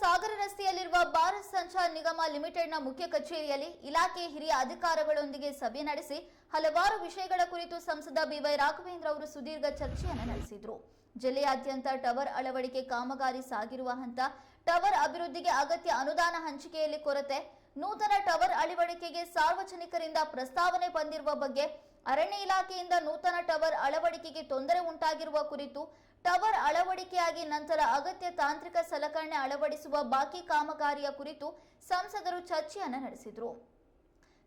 ಸಾಗರ ರಸ್ತೆಯಲ್ಲಿರುವ ಭಾರತ್ ಸಂಚಾರ್ ನಿಗಮ ಲಿಮಿಟೆಡ್ನ ಮುಖ್ಯ ಕಚೇರಿಯಲ್ಲಿ ಇಲಾಖೆ ಹಿರಿಯ ಅಧಿಕಾರಿಗಳೊಂದಿಗೆ ಸಭೆ ನಡೆಸಿ ಹಲವಾರು ವಿಷಯಗಳ ಕುರಿತು ಸಂಸದ ಬಿವೈ ರಾಘವೇಂದ್ರ ಅವರು ಸುದೀರ್ಘ ಚರ್ಚೆಯನ್ನು ನಡೆಸಿದರು. ಜಿಲ್ಲೆಯಾದ್ಯಂತ ಟವರ್ ಅಳವಡಿಕೆ ಕಾಮಗಾರಿ ಸಾಗಿರುವ ಹಂತ ಟವರ್ ಅಭಿವೃದ್ಧಿಗೆ ಅಗತ್ಯ ಅನುದಾನ ಹಂಚಿಕೆಯಲ್ಲಿ ಕೊರತೆ. ನೂತನ ಟವರ್ ಅಳವಡಿಕೆಗೆ ಸಾರ್ವಜನಿಕರಿಂದ ಪ್ರಸ್ತಾವನೆ ಬಂದಿರುವ ಬಗ್ಗೆ ಅರಣ್ಯ ಇಲಾಖೆಯಿಂದ ನೂತನ ಟವರ್ ಅಳವಡಿಕೆಗೆ ತೊಂದರೆ ಉಂಟಾಗಿರುವ ಕುರಿತು ಟವರ್ ಅಳವಡಿಕೆಯಾಗಿ ನಂತರ ಅಗತ್ಯ ತಾಂತ್ರಿಕ ಸಲಕರಣೆ ಅಳವಡಿಸುವ ಬಾಕಿ ಕಾಮಗಾರಿಯ ಕುರಿತು ಸಂಸದರು ಚರ್ಚೆಯನ್ನು ನಡೆಸಿದರು.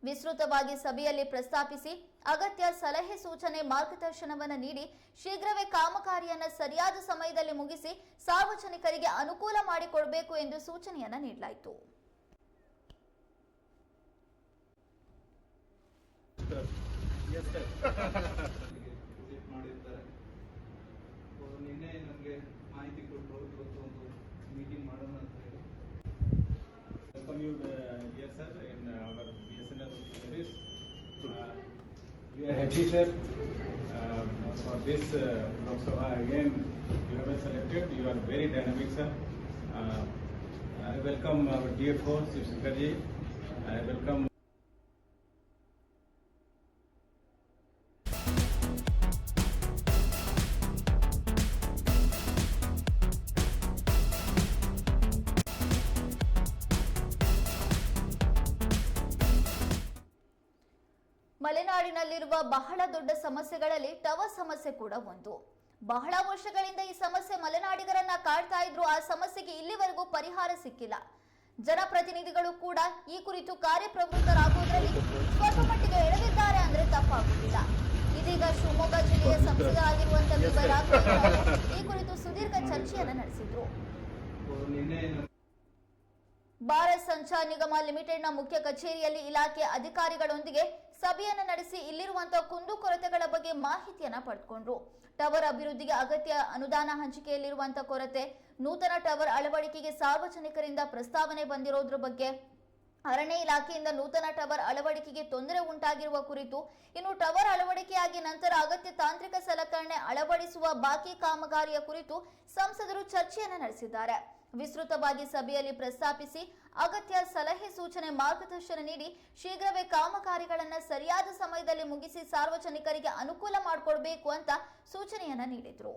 ವಿಸ್ತೃತವಾಗಿ ಸಭೆಯಲ್ಲಿ ಪ್ರಸ್ತಾಪಿಸಿ ಅಗತ್ಯ ಸಲಹೆ ಸೂಚನೆ ಮಾರ್ಗದರ್ಶನವನ್ನು ನೀಡಿ ಶೀಘ್ರವೇ ಕಾಮಗಾರಿಯನ್ನು ಸರಿಯಾದ ಸಮಯದಲ್ಲಿ ಮುಗಿಸಿ ಸಾರ್ವಜನಿಕರಿಗೆ ಅನುಕೂಲ ಮಾಡಿಕೊಡಬೇಕು ಎಂದು ಸೂಚನೆಯನ್ನು ನೀಡಲಾಯಿತು. ವಿಸಿಟ್ ಮಾಡಿರ್ತಾರೆ ಸೊ ನಿನ್ನೆ ನಮಗೆ ಮಾಹಿತಿ ಕೊಟ್ಟರು ಇವತ್ತು ಒಂದು ಮೀಟಿಂಗ್ ಮಾಡೋಣ ಅಂತ ಹೇಳಿ Welcome you, uh, dear sir, in our BSNL service. Uh, We are happy, sir, uh, for this uh, Lok Sabha again, you have been selected, you are very dynamic, sir. Uh, I welcome our dear host, Shiv Shankar ji. I welcome ಮಲೆನಾಡಿನಲ್ಲಿರುವ ಬಹಳ ದೊಡ್ಡ ಸಮಸ್ಯೆಗಳಲ್ಲಿ tower ಸಮಸ್ಯೆ ಕೂಡ ಒಂದು. ಬಹಳ ವರ್ಷಗಳಿಂದ ಈ ಸಮಸ್ಯೆ ಮಲೆನಾಡಿಗರನ್ನ ಕಾಡ್ತಾ ಇದ್ರು. ಆ ಸಮಸ್ಯೆಗೆ ಇಲ್ಲಿವರೆಗೂ ಪರಿಹಾರ ಸಿಕ್ಕಿಲ್ಲ. ಜನಪ್ರತಿನಿಧಿಗಳು ಕೂಡ ಈ ಕುರಿತು ಕಾರ್ಯಪ್ರವೃತ್ತರಾಗುವುದರಲ್ಲಿ ಸ್ವಲ್ಪ ಮಟ್ಟಿಗೆ ಎಳೆದಿದ್ದಾರೆ ಅಂದ್ರೆ ತಪ್ಪಾಗುವುದಿಲ್ಲ. ಇದೀಗ ಶಿವಮೊಗ್ಗ ಜಿಲ್ಲೆಯ ಸಂಸದ ಆಗಿರುವಂತಹ ಈ ಕುರಿತು ಸುದೀರ್ಘ ಚರ್ಚೆಯನ್ನ ನಡೆಸಿದ್ರು. ಭಾರತ್ ಸಂಚಾರ್ ನಿಗಮ ಲಿಮಿಟೆಡ್ನ ಮುಖ್ಯ ಕಚೇರಿಯಲ್ಲಿ ಇಲಾಖೆ ಅಧಿಕಾರಿಗಳೊಂದಿಗೆ ಸಭೆಯನ್ನು ನಡೆಸಿ ಇಲ್ಲಿರುವಂತಹ ಕುಂದುಕೊರತೆಗಳ ಬಗ್ಗೆ ಮಾಹಿತಿಯನ್ನ ಪಡೆದುಕೊಂಡ್ರು. ಟವರ್ ಅಭಿವೃದ್ಧಿಗೆ ಅಗತ್ಯ ಅನುದಾನ ಹಂಚಿಕೆಯಲ್ಲಿರುವಂತಹ ಕೊರತೆ, ನೂತನ ಟವರ್ ಅಳವಡಿಕೆಗೆ ಸಾರ್ವಜನಿಕರಿಂದ ಪ್ರಸ್ತಾವನೆ ಬಂದಿರೋದ್ರ ಬಗ್ಗೆ ಅರಣ್ಯ ಇಲಾಖೆಯಿಂದ ನೂತನ ಟವರ್ ಅಳವಡಿಕೆಗೆ ತೊಂದರೆ ಉಂಟಾಗಿರುವ ಕುರಿತು ಇನ್ನು ಟವರ್ ಅಳವಡಿಕೆಯಾಗಿ ನಂತರ ಅಗತ್ಯ ತಾಂತ್ರಿಕ ಸಲಕರಣೆ ಅಳವಡಿಸುವ ಬಾಕಿ ಕಾಮಗಾರಿಯ ಕುರಿತು ಸಂಸದರು ಚರ್ಚೆಯನ್ನು ನಡೆಸಿದ್ದಾರೆ. ವಿಸ್ತೃತವಾಗಿ ಸಭೆಯಲ್ಲಿ ಪ್ರಸ್ತಾಪಿಸಿ ಅಗತ್ಯ ಸಲಹೆ ಸೂಚನೆ ಮಾರ್ಗದರ್ಶನ ನೀಡಿ ಶೀಘ್ರವೇ ಕಾಮಗಾರಿಗಳನ್ನು ಸರಿಯಾದ ಸಮಯದಲ್ಲಿ ಮುಗಿಸಿ ಸಾರ್ವಜನಿಕರಿಗೆ ಅನುಕೂಲ ಮಾಡಿಕೊಡಬೇಕು ಅಂತ ಸೂಚನೆಯನ್ನು ನೀಡಿದ್ರು.